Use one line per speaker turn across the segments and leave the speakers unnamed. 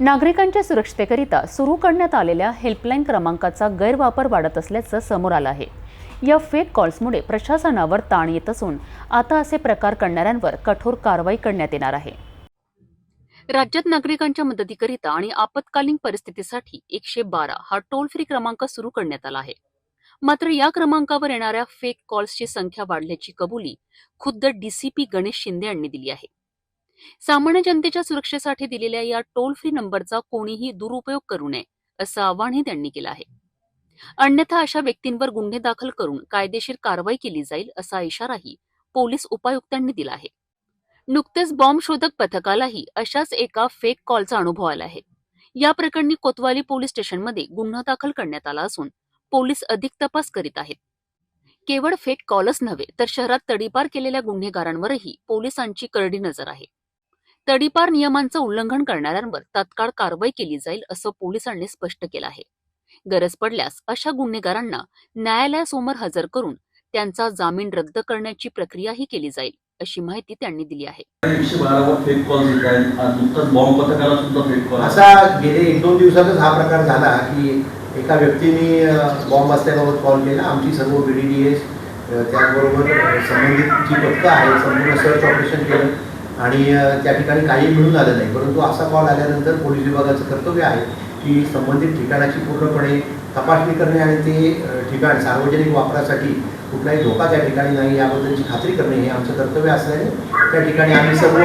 नागरिकांच्या सुरक्षतेकरिता सुरू करण्यात आलेल्या हेल्पलाईन क्रमांकाचा गैरवापर वाढत असल्याचं समोर आलं आहे. या फेक कॉल्समुळे प्रशासनावर ताण येत असून आता असे प्रकार करणाऱ्यांवर कठोर कारवाई करण्यात येणार आहे. राज्यात नागरिकांच्या मदतीकरिता आणि आपत्कालीन परिस्थितीसाठी एकशे बारा हा टोल फ्री क्रमांक सुरू करण्यात आला आहे. मात्र या क्रमांकावर येणाऱ्या फेक कॉल्सची संख्या वाढल्याची कबुली खुद्द डीसीपी गणेश शिंदे यांनी दिली आहे. सामान्य जनतेच्या सुरक्षेसाठी दिलेल्या या टोल फ्री नंबरचा कोणीही दुरुपयोग करू नये असं आवाहनही त्यांनी केलं आहे. अन्यथा अशा व्यक्तींवर गुन्हे दाखल करून कायदेशीर कारवाई केली जाईल असा इशाराही पोलीस उपायुक्तांनी दिला आहे. नुकतेच बॉम्ब शोधक पथकालाही अशाच एका फेक कॉलचा अनुभव आला आहे. या प्रकरणी कोतवाली पोलीस स्टेशनमध्ये गुन्हा दाखल करण्यात आला असून पोलीस अधिक तपास करीत आहेत. केवळ फेक कॉलच नव्हे तर शहरात तडीपार केलेल्या गुन्हेगारांवरही पोलिसांची करडी नजर आहे. तडीपार नियमांचं उल्लंघन करणाऱ्यांवर तात्काळ कारवाई केली जाईल असं पोलिसांनी स्पष्ट केलं आहे. गरज पडल्यास अशा गुन्हेगारांना न्यायालयासमोर हजर करून त्यांचा जामीन रद्द करण्याची प्रक्रियाही केली जाईल अशी माहिती त्यांनी दिली आहे.
एकशे बारावर फेक कॉल येत आहेत आज नुकताच बॉम्ब पथकाला सुद्धा फेक कॉल
असा गेले एक दोन दिवसातच हा प्रकार झाला की एका व्यक्तीने बॉम्ब असल्याबाबत कॉल केला. आमची सर्व बी डी डी एस त्याचबरोबर संबंधित जी पथकं आहेत संपूर्ण सर्च ऑपरेशन केलं. आणि त्या ठिकाणी काही मिळून आलं नाही. परंतु असा कॉल आल्यानंतर पोलीस विभागाचं कर्तव्य आहे की संबंधित ठिकाणाची पूर्णपणे तपासणी करणे आणि ते ठिकाण सार्वजनिक वापरासाठी कुठलाही धोका त्या ठिकाणी नाही याबद्दलची खात्री करणे हे आमचं कर्तव्य असल्याने त्या ठिकाणी आम्ही सर्व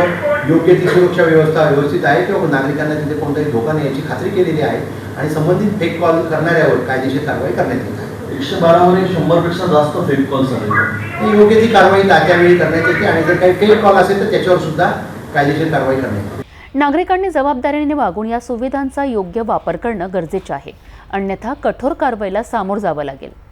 योग्य ती सुरक्षा व्यवस्था व्यवस्थित आहे किंवा नागरिकांना तिथे कोणताही धोका नाही याची खात्री केलेली आहे. आणि संबंधित फेक कॉल करणाऱ्यावर कायदेशीर कारवाई करण्यात येत आहे.
एकशे बारावर हे शंभरपेक्षा जास्त फेक कॉल्स आहेत
ती योग्य ती कारवाई तात्यावेळी करण्यात येते आणि जर काही फेक कॉल असेल तर त्याच्यावर सुद्धा कायदेशीर कारवाई करण्यात येते.
नागरिकांनी जबाबदारीने वागून या सुविधांचा योग्य वापर करणं गरजेचे आहे. अन्यथा कठोर कारवाईला सामोर जावं लागेल.